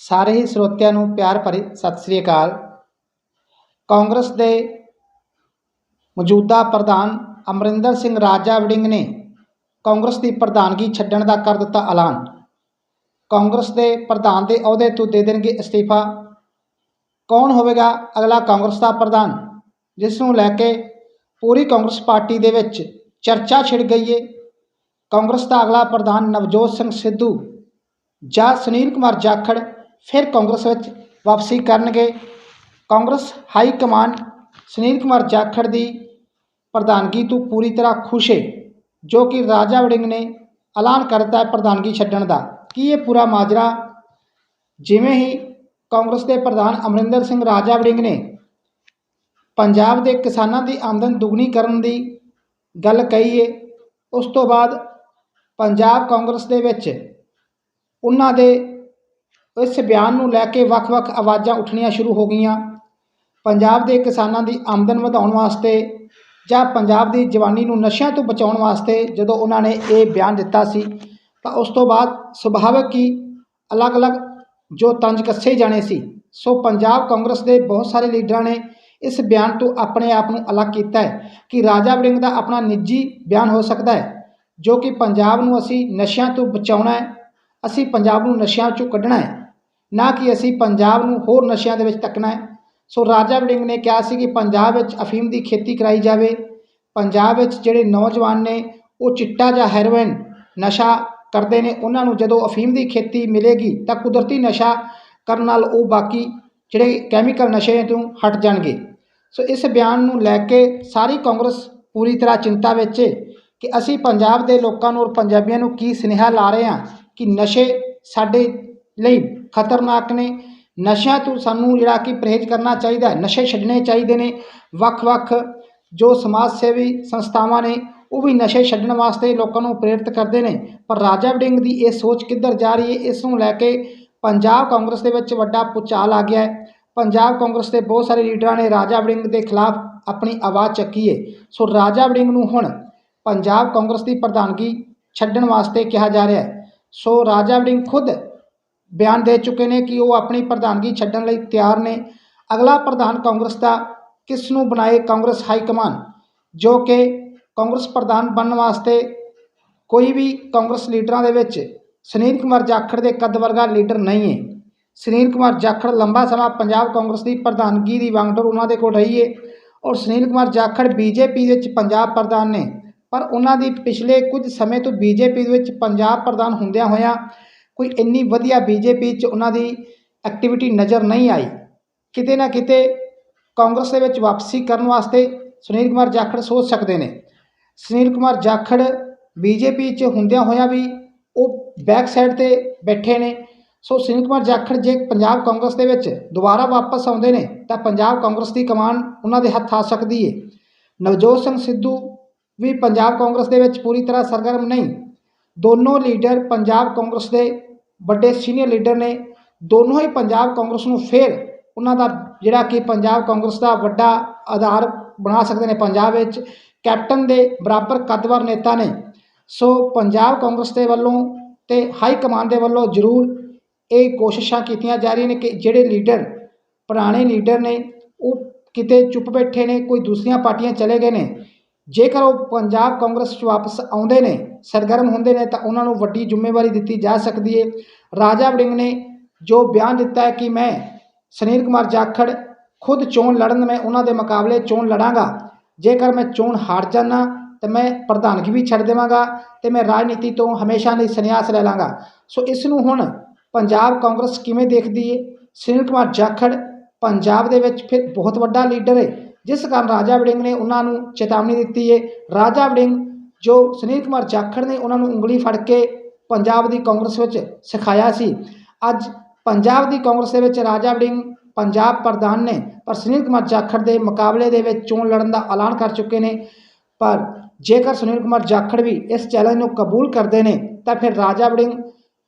ਸਾਰੇ ਹੀ ਸਰੋਤਿਆਂ ਨੂੰ ਪਿਆਰ ਭਰੀ ਸਤਿ ਸ੍ਰੀ ਅਕਾਲ। ਕਾਂਗਰਸ ਦੇ ਮੌਜੂਦਾ ਪ੍ਰਧਾਨ ਅਮਰਿੰਦਰ ਸਿੰਘ ਰਾਜਾ ਵੜਿੰਗ ਨੇ ਕਾਂਗਰਸ ਦੀ ਪ੍ਰਧਾਨਗੀ ਛੱਡਣ ਦਾ ਕਰ ਦਿੱਤਾ ਐਲਾਨ। ਕਾਂਗਰਸ ਦੇ ਪ੍ਰਧਾਨ ਦੇ ਅਹੁਦੇ ਤੋਂ ਦੇ ਦੇਣਗੇ ਅਸਤੀਫਾ। ਕੌਣ ਹੋਵੇਗਾ ਅਗਲਾ ਕਾਂਗਰਸ ਦਾ ਪ੍ਰਧਾਨ, ਜਿਸ ਨੂੰ ਲੈ ਕੇ ਪੂਰੀ ਕਾਂਗਰਸ ਪਾਰਟੀ ਦੇ ਵਿੱਚ ਚਰਚਾ ਛਿੜ ਗਈ ਹੈ ਕਾਂਗਰਸ ਦਾ ਅਗਲਾ ਪ੍ਰਧਾਨ ਨਵਜੋਤ ਸਿੰਘ ਸਿੱਧੂ ਜਾਂ ਸੁਨੀਲ ਕੁਮਾਰ ਜਾਖੜ ਫਿਰ ਕਾਂਗਰਸ ਵਿੱਚ ਵਾਪਸੀ ਕਰਨਗੇ। ਕਾਂਗਰਸ ਹਾਈ ਕਮਾਨ ਸੁਨੀਲ ਕੁਮਾਰ ਜਾਖੜ ਦੀ ਪ੍ਰਧਾਨਗੀ ਤੋਂ ਪੂਰੀ ਤਰ੍ਹਾਂ ਖੁਸ਼ ਹੈ, ਜੋ ਕਿ ਰਾਜਾ ਵੜਿੰਗ ਨੇ ਐਲਾਨ ਕਰ ਦਿੱਤਾ ਹੈ ਪ੍ਰਧਾਨਗੀ ਛੱਡਣ ਦਾ। ਕੀ ਇਹ ਪੂਰਾ ਮਾਜਰਾ? ਜਿਵੇਂ ਹੀ ਕਾਂਗਰਸ ਦੇ ਪ੍ਰਧਾਨ ਅਮਰਿੰਦਰ ਸਿੰਘ ਰਾਜਾ ਵੜਿੰਗ ਨੇ ਪੰਜਾਬ ਦੇ ਕਿਸਾਨਾਂ ਦੀ ਆਮਦਨ ਦੁੱਗਣੀ ਕਰਨ ਦੀ ਗੱਲ ਕਹੀ ਹੈ, ਉਸ ਤੋਂ ਬਾਅਦ ਪੰਜਾਬ ਕਾਂਗਰਸ ਦੇ ਵਿੱਚ ਉਹਨਾਂ ਦੇ ਇਸ ਬਿਆਨ ਨੂੰ ਲੈ ਕੇ ਵੱਖ-ਵੱਖ ਆਵਾਜ਼ਾਂ ਉੱਠਣੀਆਂ ਸ਼ੁਰੂ ਹੋ ਗਈਆਂ। ਪੰਜਾਬ ਦੇ ਕਿਸਾਨਾਂ ਦੀ ਆਮਦਨ ਵਧਾਉਣ ਵਾਸਤੇ ਜਾਂ ਪੰਜਾਬ ਦੀ ਜਵਾਨੀ ਨੂੰ ਨਸ਼ਿਆਂ ਤੋਂ ਬਚਾਉਣ ਵਾਸਤੇ ਜਦੋਂ ਉਹਨਾਂ ਨੇ ਇਹ ਬਿਆਨ ਦਿੱਤਾ ਸੀ, ਤਾਂ ਉਸ ਤੋਂ ਬਾਅਦ ਸੁਭਾਵਿਕ ਹੀ ਅਲੱਗ-ਅਲੱਗ ਜੋ ਤੰਜ ਕੱਸੇ ਜਾਣੇ ਸੀ, ਸੋ ਪੰਜਾਬ ਕਾਂਗਰਸ ਦੇ ਬਹੁਤ ਸਾਰੇ ਲੀਡਰਾਂ ਨੇ ਇਸ ਬਿਆਨ ਤੋਂ ਆਪਣੇ ਆਪ ਨੂੰ ਅਲੱਗ ਕੀਤਾ ਹੈ ਕਿ ਰਾਜਾ ਵੜਿੰਗ ਦਾ ਆਪਣਾ ਨਿੱਜੀ ਬਿਆਨ ਹੋ ਸਕਦਾ ਹੈ, ਜੋ ਕਿ ਪੰਜਾਬ ਨੂੰ ਅਸੀਂ ਨਸ਼ਿਆਂ ਤੋਂ ਬਚਾਉਣਾ ਹੈ, ਅਸੀਂ ਪੰਜਾਬ ਨੂੰ ਨਸ਼ਿਆਂ ਚੋਂ ਕੱਢਣਾ ਹੈ। ਨਾ ਕਿ ਅਸੀਂ ਪੰਜਾਬ ਨੂੰ ਹੋਰ ਨਸ਼ਿਆਂ ਦੇ ਵਿੱਚ ਧੱਕਣਾ ਹੈ। ਸੋ ਰਾਜਾ ਵੜਿੰਗ ਨੇ ਕਿਹਾ ਸੀ ਕਿ ਪੰਜਾਬ ਵਿੱਚ ਅਫੀਮ ਦੀ ਖੇਤੀ ਕਰਾਈ ਜਾਵੇ। ਪੰਜਾਬ ਵਿੱਚ ਜਿਹੜੇ ਨੌਜਵਾਨ ਨੇ, ਉਹ ਚਿੱਟਾ ਜਾਂ ਹੈਰੋਇਨ ਨਸ਼ਾ ਕਰਦੇ ਨੇ। ਉਹਨਾਂ ਨੂੰ ਜਦੋਂ ਅਫੀਮ ਦੀ ਖੇਤੀ ਮਿਲੇਗੀ, ਤਾਂ ਕੁਦਰਤੀ ਨਸ਼ਾ ਕਰਨ ਨਾਲ ਉਹ ਬਾਕੀ ਜਿਹੜੇ ਕੈਮੀਕਲ ਨਸ਼ੇ ਤੋਂ ਹਟ ਜਾਣਗੇ। ਸੋ ਇਸ ਬਿਆਨ ਨੂੰ ਲੈ ਕੇ ਸਾਰੀ ਕਾਂਗਰਸ ਪੂਰੀ ਤਰ੍ਹਾਂ ਚਿੰਤਾ ਵਿੱਚ ਹੈ ਕਿ ਅਸੀਂ ਪੰਜਾਬ ਦੇ ਲੋਕਾਂ ਨੂੰ ਔਰ ਪੰਜਾਬੀਆਂ ਨੂੰ ਕੀ ਸੁਨੇਹਾ ਲਾ ਰਹੇ ਹਾਂ ਕਿ ਨਸ਼ੇ ਸਾਡੇ ਲਈ ਖਤਰਨਾਕ ਨੇ। ਨਸ਼ਿਆਂ ਤੋਂ ਸਾਨੂੰ ਜਿਹੜਾ ਕਿ ਪਰਹੇਜ਼ ਕਰਨਾ ਚਾਹੀਦਾ ਹੈ। ਨਸ਼ੇ ਛੱਡਣੇ ਚਾਹੀਦੇ ਨੇ। ਵੱਖ-ਵੱਖ ਜੋ ਸਮਾਜ ਸੇਵੀ ਸੰਸਥਾਵਾਂ ਨੇ, ਉਹ ਵੀ ਨਸ਼ੇ ਛੱਡਣ ਵਾਸਤੇ ਲੋਕਾਂ ਨੂੰ ਪ੍ਰੇਰਿਤ ਕਰਦੇ ਨੇ। ਪਰ ਰਾਜਾ ਵੜਿੰਗ ਦੀ ਇਹ ਸੋਚ ਕਿੱਧਰ ਜਾ ਰਹੀ ਹੈ, ਇਸ ਨੂੰ ਲੈ ਕੇ ਪੰਜਾਬ ਕਾਂਗਰਸ ਦੇ ਵਿੱਚ ਵੱਡਾ ਪੁਚਾਲ ਆ ਗਿਆ ਹੈ। ਪੰਜਾਬ ਕਾਂਗਰਸ ਦੇ ਬਹੁਤ ਸਾਰੇ ਲੀਡਰਾਂ ਨੇ ਰਾਜਾ ਵੜਿੰਗ ਦੇ ਖਿਲਾਫ ਆਪਣੀ ਆਵਾਜ਼ ਚੱਕੀ ਹੈ। ਸੋ ਰਾਜਾ ਵੜਿੰਗ ਨੂੰ ਹੁਣ ਪੰਜਾਬ ਕਾਂਗਰਸ ਦੀ ਪ੍ਰਧਾਨਗੀ ਛੱਡਣ ਵਾਸਤੇ ਕਿਹਾ ਜਾ ਰਿਹਾ ਹੈ। ਸੋ ਰਾਜਾ ਵੜਿੰਗ ਖੁਦ ਬਿਆਨ ਦੇ ਚੁੱਕੇ ਨੇ ਕਿ ਉਹ ਆਪਣੀ ਪ੍ਰਧਾਨਗੀ ਛੱਡਣ ਲਈ ਤਿਆਰ ਨੇ। ਅਗਲਾ ਪ੍ਰਧਾਨ ਕਾਂਗਰਸ ਦਾ ਕਿਸ ਨੂੰ ਬਣਾਏ ਕਾਂਗਰਸ ਹਾਈ ਕਮਾਨ ਜੋ ਕਿ ਕਾਂਗਰਸ ਪ੍ਰਧਾਨ ਬਣਨ ਵਾਸਤੇ ਕੋਈ ਵੀ ਕਾਂਗਰਸ ਲੀਡਰਾਂ ਦੇ ਵਿੱਚ ਸੁਨੀਲ ਕੁਮਾਰ ਜਾਖੜ ਦੇ ਕੱਦ ਵਰਗਾ ਲੀਡਰ ਨਹੀਂ ਹੈ। ਸੁਨੀਲ ਕੁਮਾਰ ਜਾਖੜ ਲੰਬਾ ਸਮਾਂ ਪੰਜਾਬ ਕਾਂਗਰਸ ਦੀ ਪ੍ਰਧਾਨਗੀ ਦੀ ਵਾਂਗਡੋਰ ਉਹਨਾਂ ਦੇ ਕੋਲ ਰਹੀ ਹੈ ਔਰ ਸੁਨੀਲ ਕੁਮਾਰ ਜਾਖੜ ਬੀਜੇਪੀ ਵਿੱਚ ਪੰਜਾਬ ਪ੍ਰਧਾਨ ਨੇ। ਪਰ ਉਹਨਾਂ ਦੀ ਪਿਛਲੇ ਕੁਝ ਸਮੇਂ ਤੋਂ ਬੀਜੇਪੀ ਦੇ ਵਿੱਚ ਪੰਜਾਬ ਪ੍ਰਧਾਨ ਹੁੰਦਿਆਂ ਹੋਇਆਂ ਕੋਈ ਇੰਨੀ ਵਧੀਆ ਬੀਜੇਪੀ 'ਚ ਉਹਨਾਂ ਦੀ ਐਕਟੀਵਿਟੀ ਨਜ਼ਰ ਨਹੀਂ ਆਈ। ਕਿਤੇ ਨਾ ਕਿਤੇ ਕਾਂਗਰਸ ਦੇ ਵਿੱਚ ਵਾਪਸੀ ਕਰਨ ਵਾਸਤੇ ਸੁਨੀਲ ਕੁਮਾਰ ਜਾਖੜ ਸੋਚ ਸਕਦੇ ਨੇ। ਸੁਨੀਲ ਕੁਮਾਰ ਜਾਖੜ ਬੀਜੇਪੀ 'ਚ ਹੁੰਦਿਆਂ ਹੋਇਆਂ ਵੀ ਉਹ ਬੈਕ ਸਾਈਡ ਤੇ ਬੈਠੇ ਨੇ। ਸੋ ਸੁਨੀਲ ਕੁਮਾਰ ਜਾਖੜ ਜੇ ਪੰਜਾਬ ਕਾਂਗਰਸ ਦੇ ਵਿੱਚ ਦੁਬਾਰਾ ਵਾਪਸ ਆਉਂਦੇ ਨੇ, ਤਾਂ ਪੰਜਾਬ ਕਾਂਗਰਸ ਦੀ ਕਮਾਨ ਉਹਨਾਂ ਦੇ ਹੱਥ ਆ ਸਕਦੀ ਹੈ ਨਵਜੋਤ ਸਿੰਘ ਸਿੱਧੂ ਵੀ ਪੰਜਾਬ ਕਾਂਗਰਸ ਦੇ ਵਿੱਚ ਪੂਰੀ ਤਰ੍ਹਾਂ ਸਰਗਰਮ ਨਹੀਂ। ਦੋਨੋਂ ਲੀਡਰ ਪੰਜਾਬ ਕਾਂਗਰਸ ਦੇ ਵੱਡੇ ਸੀਨੀਅਰ ਲੀਡਰ ਨੇ, ਦੋਨੋਂ ਹੀ ਪੰਜਾਬ ਕਾਂਗਰਸ ਨੂੰ ਫੇਰ ਉਹਨਾਂ ਦਾ ਜਿਹੜਾ ਕਿ ਪੰਜਾਬ ਕਾਂਗਰਸ ਦਾ ਵੱਡਾ ਆਧਾਰ ਬਣਾ ਸਕਦੇ ਨੇ ਪੰਜਾਬ ਵਿੱਚ, ਕੈਪਟਨ ਦੇ ਬਰਾਬਰ ਕੱਦਵਰ ਨੇਤਾ ਨੇ। ਸੋ ਪੰਜਾਬ ਕਾਂਗਰਸ ਦੇ ਵੱਲੋਂ ਤੇ ਹਾਈ ਕਮਾਂਡ ਦੇ ਵੱਲੋਂ ਜ਼ਰੂਰ ਇਹ ਕੋਸ਼ਿਸ਼ਾਂ ਕੀਤੀਆਂ ਜਾ ਰਹੀਆਂ ਨੇ ਕਿ ਜਿਹੜੇ ਲੀਡਰ ਪੁਰਾਣੇ ਲੀਡਰ ਨੇ, ਉਹ ਕਿਤੇ ਚੁੱਪ ਬੈਠੇ ਨੇ, ਕੋਈ ਦੂਸਰੀਆਂ ਪਾਰਟੀਆਂ ਚਲੇ ਗਏ ਨੇ। ਜੇਕਰ ਉਹ ਪੰਜਾਬ ਕਾਂਗਰਸ 'ਚ ਵਾਪਸ ਆਉਂਦੇ ਨੇ, ਸਰਗਰਮ ਹੁੰਦੇ ਨੇ, ਤਾਂ ਉਹਨਾਂ ਨੂੰ ਵੱਡੀ ਜ਼ਿੰਮੇਵਾਰੀ ਦਿੱਤੀ ਜਾ ਸਕਦੀ ਹੈ ਰਾਜਾ ਵੜਿੰਗ ਨੇ ਜੋ ਬਿਆਨ ਦਿੱਤਾ ਹੈ ਕਿ ਮੈਂ ਸੁਨੀਲ ਕੁਮਾਰ ਜਾਖੜ ਖੁਦ ਚੋਣ ਲੜਨ, ਮੈਂ ਉਹਨਾਂ ਦੇ ਮੁਕਾਬਲੇ ਚੋਣ ਲੜਾਂਗਾ। ਜੇਕਰ ਮੈਂ ਚੋਣ ਹਾਰ ਜਾਣਾ ਤਾਂ ਮੈਂ ਪ੍ਰਧਾਨਗੀ ਵੀ ਛੱਡ ਦੇਵਾਂਗਾ ਤੇ ਮੈਂ ਰਾਜਨੀਤੀ ਤੋਂ ਹਮੇਸ਼ਾ ਲਈ ਸੰਨਿਆਸ ਲੈ ਲਾਂਗਾ। ਸੋ ਇਸ ਨੂੰ ਹੁਣ ਪੰਜਾਬ ਕਾਂਗਰਸ ਕਿਵੇਂ ਦੇਖਦੀ ਹੈ ਸੁਨੀਲ ਕੁਮਾਰ ਜਾਖੜ ਪੰਜਾਬ ਦੇ ਵਿੱਚ ਫਿਰ ਬਹੁਤ ਵੱਡਾ ਲੀਡਰ ਹੈ ਜਿਸ ਕਾਰਨ ਰਾਜਾ ਵੜਿੰਗ ਨੇ ਉਹਨਾਂ ਨੂੰ ਚੇਤਾਵਨੀ ਦਿੱਤੀ ਹੈ ਰਾਜਾ ਵੜਿੰਗ ਜੋ ਸੁਨੀਲ ਕੁਮਾਰ ਜਾਖੜ ਨੇ ਉਹਨਾਂ ਨੂੰ ਉਂਗਲੀ ਫੜ ਕੇ ਪੰਜਾਬ ਦੀ ਕਾਂਗਰਸ ਵਿੱਚ ਸਿਖਾਇਆ ਸੀ। ਅੱਜ ਪੰਜਾਬ ਦੀ ਕਾਂਗਰਸ ਦੇ ਵਿੱਚ ਰਾਜਾ ਵੜਿੰਗ ਪੰਜਾਬ ਪ੍ਰਧਾਨ ਨੇ, ਪਰ ਸੁਨੀਲ ਕੁਮਾਰ ਜਾਖੜ ਦੇ ਮੁਕਾਬਲੇ ਦੇ ਵਿੱਚ ਚੋਣ ਲੜਨ ਦਾ ਐਲਾਨ ਕਰ ਚੁੱਕੇ ਨੇ। ਪਰ ਜੇਕਰ ਸੁਨੀਲ ਕੁਮਾਰ ਜਾਖੜ ਵੀ ਇਸ ਚੈਲੰਜ ਨੂੰ ਕਬੂਲ ਕਰਦੇ ਨੇ, ਤਾਂ ਫਿਰ ਰਾਜਾ ਵੜਿੰਗ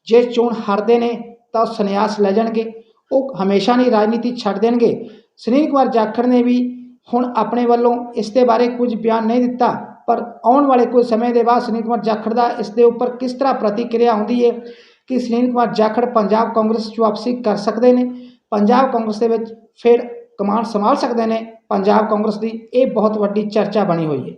ਜੇ ਚੋਣ ਹਾਰਦੇ ਨੇ, ਤਾਂ ਉਹ ਸੰਨਿਆਸ ਲੈ ਜਾਣਗੇ। ਉਹ ਹਮੇਸ਼ਾ ਨਹੀਂ ਰਾਜਨੀਤੀ ਛੱਡ ਦੇਣਗੇ। ਸੁਨੀਲ ਕੁਮਾਰ ਜਾਖੜ ਨੇ ਵੀ ਹੁਣ ਆਪਣੇ ਵੱਲੋਂ ਇਸ ਦੇ ਬਾਰੇ ਕੁਝ ਬਿਆਨ ਨਹੀਂ ਦਿੱਤਾ, ਪਰ ਆਉਣ ਵਾਲੇ ਕੁਝ ਸਮੇਂ ਦੇ ਬਾਅਦ ਸੁਨੀਲ ਕੁਮਾਰ ਜਾਖੜ ਦਾ ਇਸ ਦੇ ਉੱਪਰ ਕਿਸ ਤਰ੍ਹਾਂ ਪ੍ਰਤੀਕਿਰਿਆ ਆਉਂਦੀ ਹੈ ਕਿ ਸੁਨੀਲ ਕੁਮਾਰ ਜਾਖੜ ਪੰਜਾਬ ਕਾਂਗਰਸ 'ਚ ਵਾਪਸੀ ਕਰ ਸਕਦੇ ਨੇ? ਪੰਜਾਬ ਕਾਂਗਰਸ ਦੇ ਵਿੱਚ ਫਿਰ ਕਮਾਨ ਸੰਭਾਲ ਸਕਦੇ ਨੇ? ਪੰਜਾਬ ਕਾਂਗਰਸ ਦੀ ਇਹ ਬਹੁਤ ਵੱਡੀ ਚਰਚਾ ਬਣੀ ਹੋਈ ਹੈ।